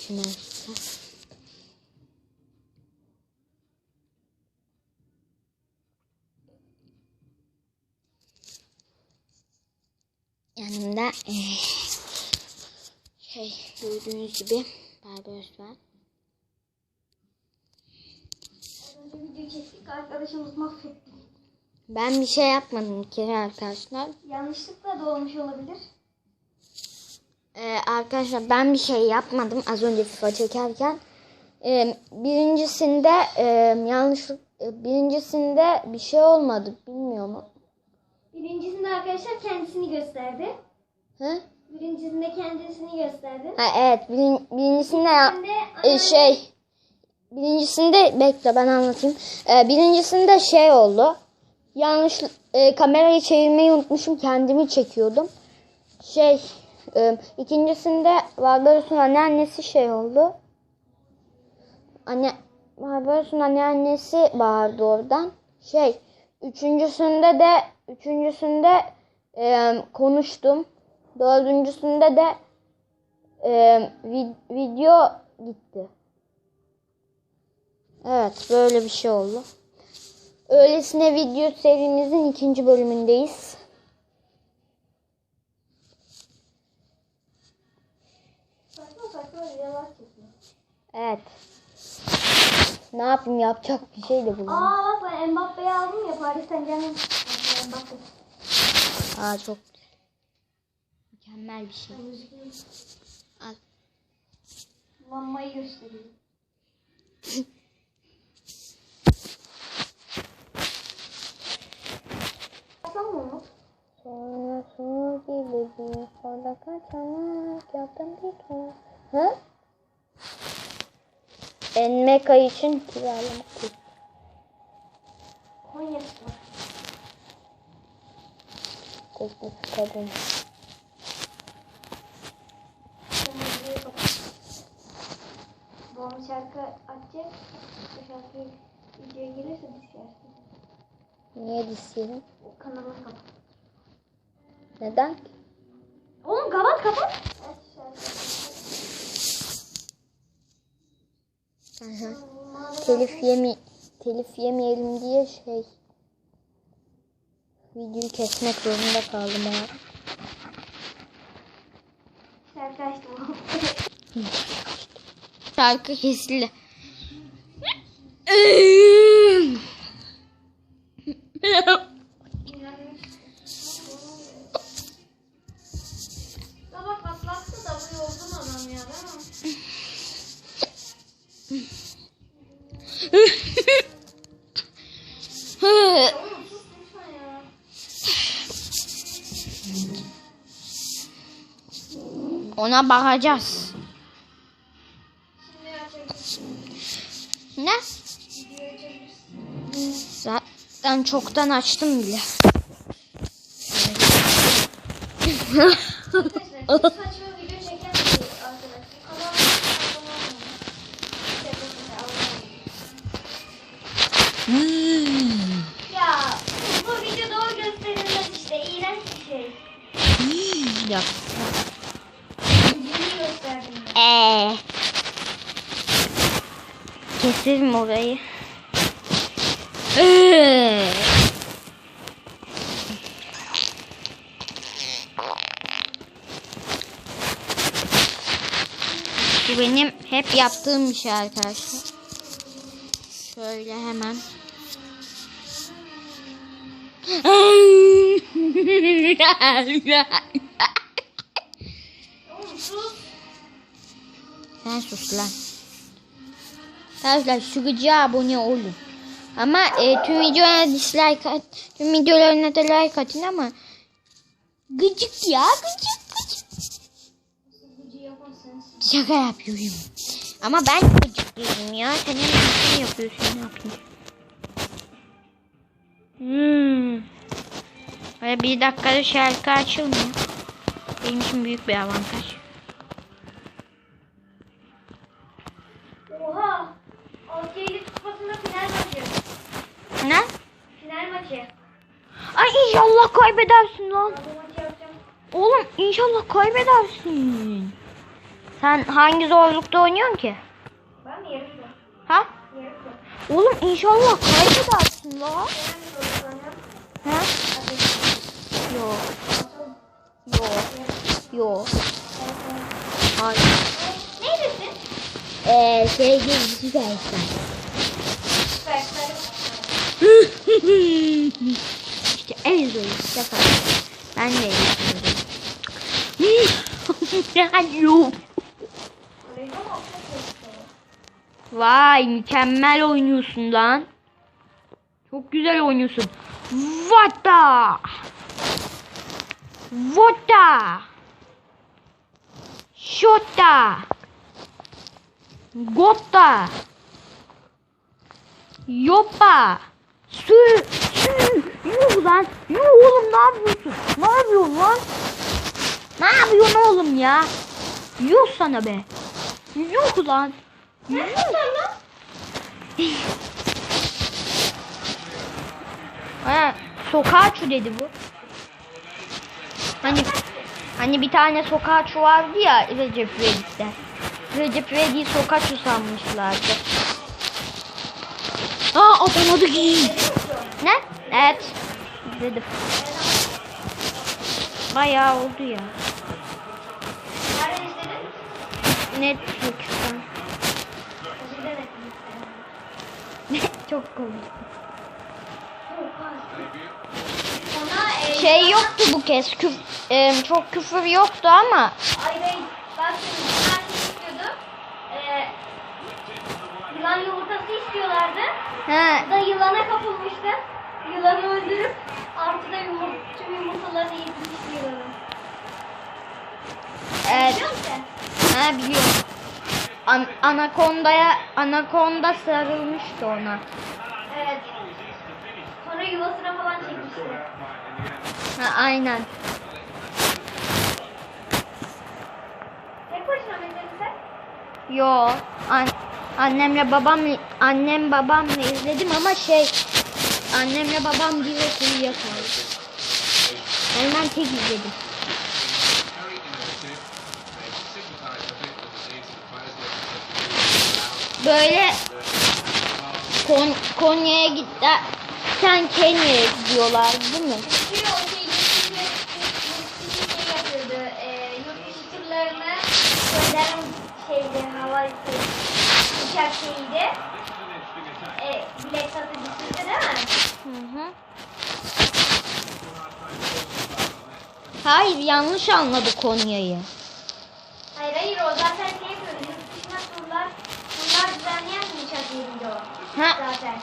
hepsi. Yanımda eee, şey gördüğünüz gibi Barbaros var. Önce video çektik arkadaşımız mahvetti. Ben bir şey yapmadım kere arkadaşlar. Yanlışlıkla da olmuş olabilir. Ee, arkadaşlar ben bir şey yapmadım az önce FIFA çekerken. Ee, birincisinde e, yanlışlık e, birincisinde bir şey olmadı bilmiyorum. Birincisinde arkadaşlar kendisini gösterdi. Hı? Birincisinde kendisini gösterdi. Ha, evet birin, birincisinde ya- e, şey birincisinde bekle ben anlatayım. Ee, birincisinde şey oldu. Yanlış e, kamerayı çevirmeyi unutmuşum kendimi çekiyordum. Şey e, ikincisinde Barbaros'un anneannesi şey oldu. Anne Barbaros'un anneannesi bağırdı oradan. Şey üçüncüsünde de üçüncüsünde e, konuştum. Dördüncüsünde de e, vi- video gitti. Evet böyle bir şey oldu. Öylesine video serimizin ikinci bölümündeyiz. Evet. Ne yapayım yapacak bir şey de bulamadım. Aa bak ben Mbappe'yi aldım ya Paris Saint Germain. Mbappe. Aa çok mükemmel bir şey. Al. Mamayı gösteriyor. Baksana mı? Sonra su gibi bir orada kaçamak yaptım bir tur. Hı? Enmeka için kiralamak. Konya Spor. Teknik kadın. Babam şarkı açacak. Bu şarkı videoya gelirse düşersin. Niye disyelim? Kanalı kapat. Neden? Oğlum kapat kapat. Aç şarkı. Hı hı. Telif yemi telif yemeyelim diye şey videoyu kesmek zorunda kaldım ha. Şarkı açtım. Şarkı kesildi. Sabah patlattı da bu yorgun adam ya değil mi? Oğlum sus lütfen ya. Ona bakacağız. Ne? Zaten çoktan açtım bile. Arkadaşlar çok saçma video çeken bir arkadaş. Kanalına abone olmayın. Tepesine abone olmayın. Ya bu video doğru gösterilmez işte. İğrenç bir şey. Yok. Videoyu gösterdim. Ee. Keselim orayı. Bu benim hep yaptığım bir şey arkadaşlar. Şöyle hemen. Sen sus lan. Arkadaşlar şu gıcığa abone olun. Ama e, tüm videolarına dislike at, tüm videolarına da like atın ama gıcık ya gıcık gıcık. Şaka yapıyorum. Ama ben gıcık değilim ya. Sen şey yapıyorsun ne yapayım. Hmm. Böyle bir dakikada şarkı açılmıyor. Benim için büyük bir avantaj. Oha. Altıya kupasında final maçı. Ne? Final maçı. Ay inşallah kaybedersin lan. Oğlum inşallah kaybedersin. Sen hangi zorlukta oynuyorsun ki? Ben mi? Ha? Yarışma. Oğlum inşallah kaybedersin la. Ben mi zorlanıyorum? Ha? Bakalım. Yok. Yok. Hayır. Neydesin? Eee şey gibi süpersen. Süperstar'ım. İşte en zor falan. Ben de yapıyorum. Vay mükemmel oynuyorsun lan. Çok güzel oynuyorsun. Vata. Vota. Şota. Gotta. Yopa. Sü. Sü. Yuh lan. Yuh oğlum ne yapıyorsun? Ne yapıyorsun lan? Ne yapıyorsun oğlum ya? Yuh sana be. Yuh lan. Yuh. Ha, sokağa çu dedi bu. Hani hani bir tane sokağa çu vardı ya Recep İvedik'te. Recep İvedik'i sokağa çu sanmışlardı. Atamadı ki. Ne? Evet. Dedim. Bayağı oldu ya. Nerede izledin? Netflix'ten. Çok komik. Şey yoktu bu kez. Küf, e, çok küfür yoktu ama Ay bey, bak şimdi şey istiyordu. Ee, yılan yumurtası istiyorlardı. He, da yılana kapılmıştı. Yılanı öldürüp artı da yumurt, tüm yumurtalarını yedirmiş yılanın. evet. Biliyor musun? Ha biliyorum. An anakondaya anakonda sarılmıştı ona. Evet. Sonra yuvasına falan çekmişti. Ha aynen. Tek başına mı sen? Yo. An annemle babam annem babamla izledim ama şey annemle babam bir uyuyakaldı. Yani ben tek izledim. Böyle Kon Konya'ya gitti. Sen Kenya'ya gidiyorlar değil mi? Çünkü o şey yurt dışı yurt dışı şey yapıyordu. E, yurt dışı turlarını gönderen şeydi, hava uçak şeyiydi. E, bilet satıcısıydı değil mi? Hı hı. Hayır yanlış anladı Konya'yı. Hayır hayır o zaten şey yapıyordu. Yurt dışına turlar, turlar düzenleyen bir yeriydi o. Ha, Zaten.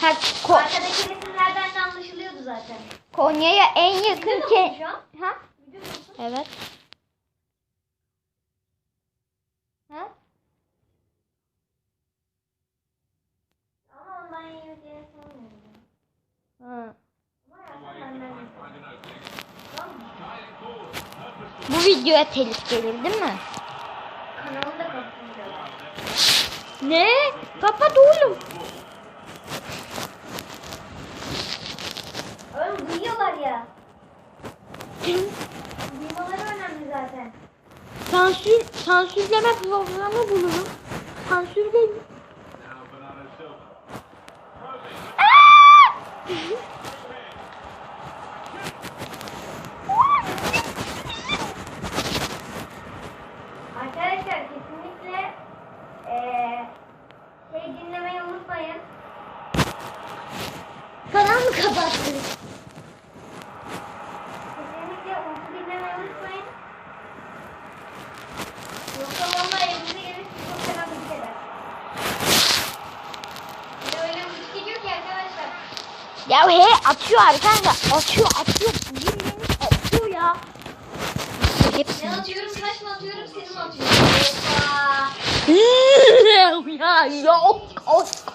ha Ko- Arkadaki resimlerden de anlaşılıyordu zaten. Konya'ya en yakın ke? Ha? Evet. Ha? Ha. Bu videoya telif gelir değil mi? Kanalını da kapatacağım. Ne? Kapat oğlum. Oğlum duyuyorlar ya. Duymaları önemli zaten. Sansür, sansürleme programı bulurum. Sansürle... Arkadaşlar kesinlikle eee şey dinlemeyi unutmayın. Kanal mı kapattın? Kesinlikle uyku dinlemeyi unutmayın. Yoksa valla evinize gelir sizi çok fena bir eder. Bir de öyle bir şey geliyor ki arkadaşlar. Ya he atıyor arkadaşlar. Atıyor atıyor. Bildiğiniz atıyor ya. Ne atıyorum taş mı atıyorum seni mi atıyorum? Ya yok. Of.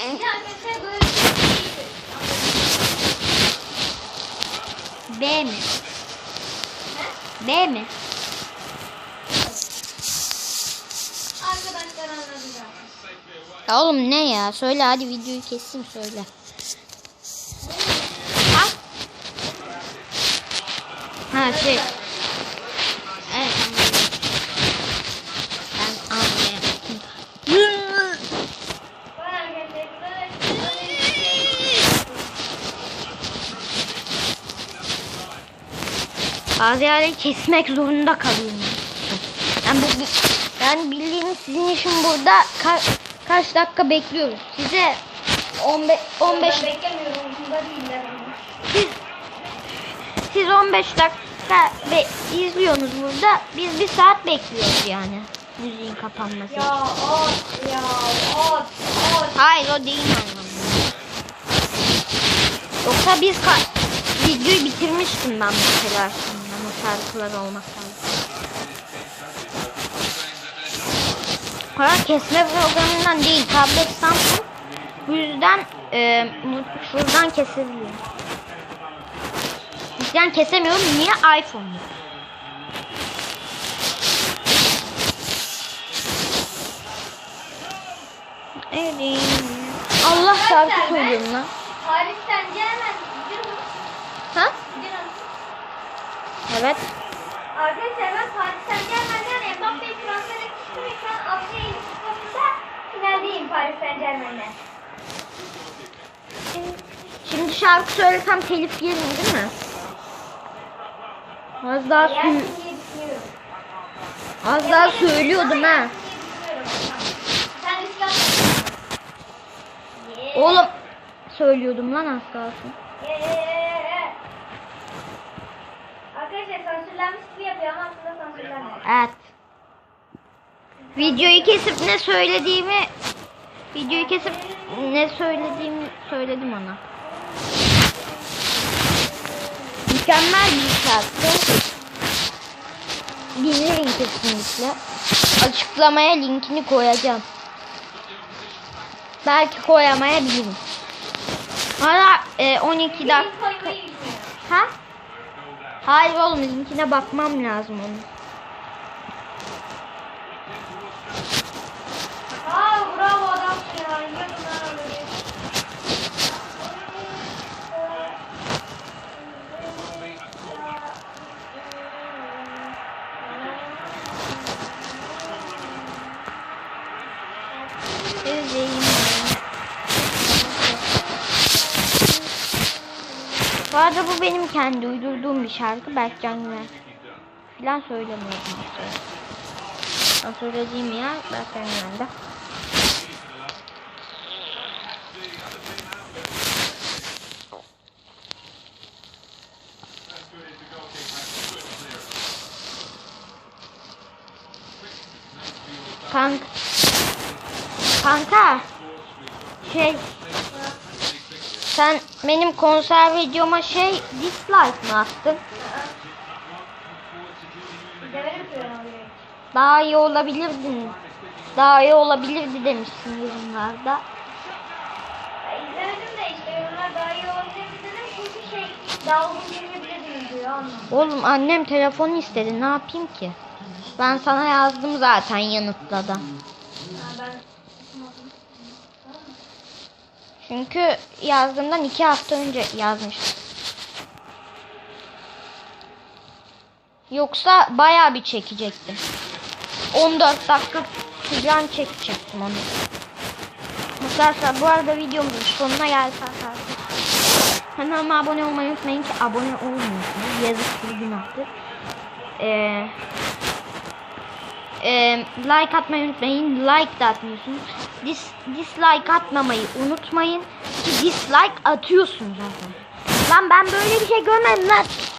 De arkadaşlar böyle şey. B mi? B mi? Arkadaşlar. Ya oğlum ne ya? Söyle hadi videoyu keseyim söyle. Ha şey. Evet ben anlayamadım. Bazı yerleri kesmek zorunda kalıyorum. Yani bu yani bildiğiniz sizin için burada ka kaç dakika bekliyoruz. Size 15 15 siz, siz 15 dakika be- izliyorsunuz burada. Biz bir saat bekliyoruz yani. Müziğin kapanması. Ya at ya at at. Hayır o değil anlamında. Yoksa biz videoyu bitirmiştim ben mesela. O şarkılar olmaktan. Para kesme programından değil tablet Samsung. Bu yüzden e, şuradan kesebiliyor. Yani kesemiyorum. Niye? iPhone. Evet. Allah şarkı söylüyorum lan. Paris Saint Germain gidiyor mu? Ha? Evet. Arkadaşlar ben Paris Saint Germain'den Mbappe'yi etmiştim ve şu an Elif Kupası'nda finaldeyim Paris Saint Germain'le. Şimdi şarkı söylesem telif yerim değil mi? Az daha, sü- az daha söylüyordum ha. Oğlum söylüyordum lan az kalsın. Arkadaşlar sansürlenmiş gibi yapıyor ama aslında sansürlenmiyor. Evet. Videoyu kesip ne söylediğimi videoyu kesip ne söylediğimi söyledim ona. Mükemmel bir şarkı. Dinleyin kesinlikle. Açıklamaya linkini koyacağım. Belki koyamayabilirim. Hala e, 12 Bir dakika. Ha? Hayır oğlum linkine bakmam lazım onun. Aa bravo adamsın ya. Yiyordum lan öyle. Özleyim. Bu arada bu benim kendi uydurduğum bir şarkı. Berkcan Güler. Filan söylemiyorum aslında. O söylediğim yer Berkcan Güler'de. Kanka. Kanka. Şey. Sen benim konser videoma şey dislike mı attın? Daha iyi olabilirdin. Daha iyi olabilirdi demişsin yorumlarda. İzlemedim de işte yorumlar daha iyi olabilir dedim çünkü şey daha uzun dinleyebilirdiniz diyor anladım. Oğlum annem telefonu istedi. Ne yapayım ki? Ben sana yazdım zaten yanıtladı. Ha, Çünkü yazdığımdan iki hafta önce yazmıştım. Yoksa bayağı bir çekecektim. 14 dakika falan çekecektim onu. Arkadaşlar bu arada videomuzun sonuna geldik arkadaşlar. Kanalıma abone olmayı unutmayın ki abone olmuyorsunuz. Yazık bir günahtır. Ee, e, like atmayı unutmayın. Like da atmıyorsunuz. Dis, dislike atmamayı unutmayın. Ki dislike atıyorsunuz zaten. Lan ben böyle bir şey görmedim lan.